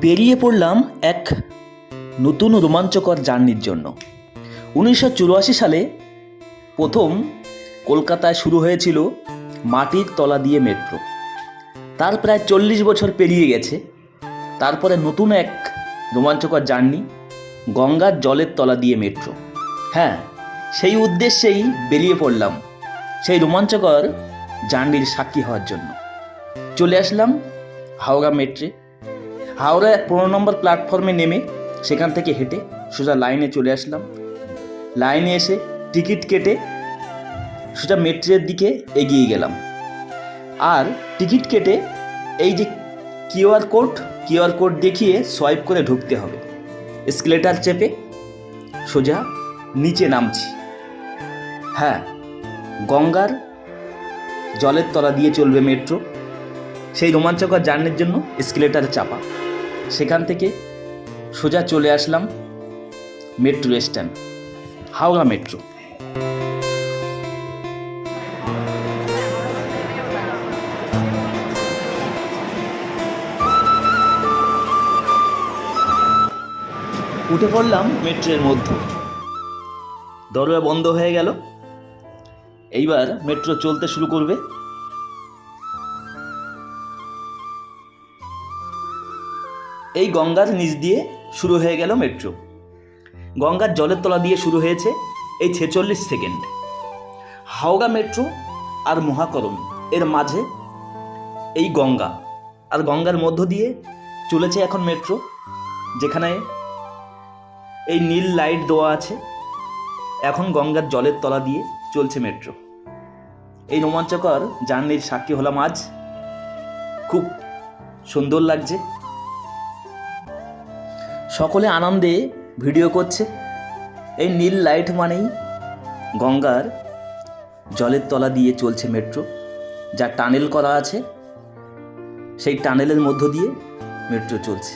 বেরিয়ে পড়লাম এক নতুন রোমাঞ্চকর জার্নির জন্য। উনিশশো চুরাশি সালে প্রথম কলকাতায় শুরু হয়েছিল মাটির তলা দিয়ে মেট্রো। তার প্রায় চল্লিশ বছর পেরিয়ে গেছে। তারপরে নতুন এক রোমাঞ্চকর জার্নি, গঙ্গার জলের তলা দিয়ে মেট্রো। হ্যাঁ সেই উদ্দেশ্যেই বেরিয়ে পড়লাম সেই রোমাঞ্চকর জার্নির সাক্ষী হওয়ার জন্য। চলে আসলাম হাওড়া মেট্রে। হাওড়া পনেরো নম্বর প্ল্যাটফর্মে নেমে সেখান থেকে হেঁটে সোজা লাইনে চলে আসলাম। লাইনে এসে টিকিট কেটে সোজা মেট্রের দিকে এগিয়ে গেলাম। আর টিকিট কেটে এই যে কিউআর কোড কিউআর কোড দেখিয়ে সোয়াইপ করে ঢুকতে হবে। স্কেলেটার চেপে সোজা নিচে নামছি। হ্যাঁ গঙ্গার জলের তলা দিয়ে চলবে মেট্রো। সেই রোমাঞ্চকর জার্নির জন্য স্কেলেটারে চাপা। সেখান থেকে সোজা চলে আসলাম মেট্রো স্ট্যান্ড হাওড়া মেট্রো উঠে পড়লাম মেট্রোর মধ্যে। দরজা বন্ধ হয়ে গেল। এইবার মেট্রো চলতে শুরু করবে এই গঙ্গার নিচ দিয়ে শুরু হয়ে গেল মেট্রো। গঙ্গার জলের তলা দিয়ে শুরু হয়েছে এই ছেচল্লিশ সেকেন্ড। হাওড়া মেট্রো আর মহাকরণ এর মাঝে এই গঙ্গা আর গঙ্গার মধ্য দিয়ে চলেছে এখন মেট্রো, যেখানে এই নীল লাইট দেওয়া আছে। এখন গঙ্গার জলের তলা দিয়ে চলছে মেট্রো। এই রোমাঞ্চকর জার্নির সাক্ষী হলাম আজ। খুব সুন্দর লাগছে। সকলে আনন্দে ভিডিও করছে। এই নীল লাইট মানেই গঙ্গার জলের তলা দিয়ে চলছে মেট্রো। যা টানেল করা আছে, সেই টানেলের মধ্য দিয়ে মেট্রো চলছে।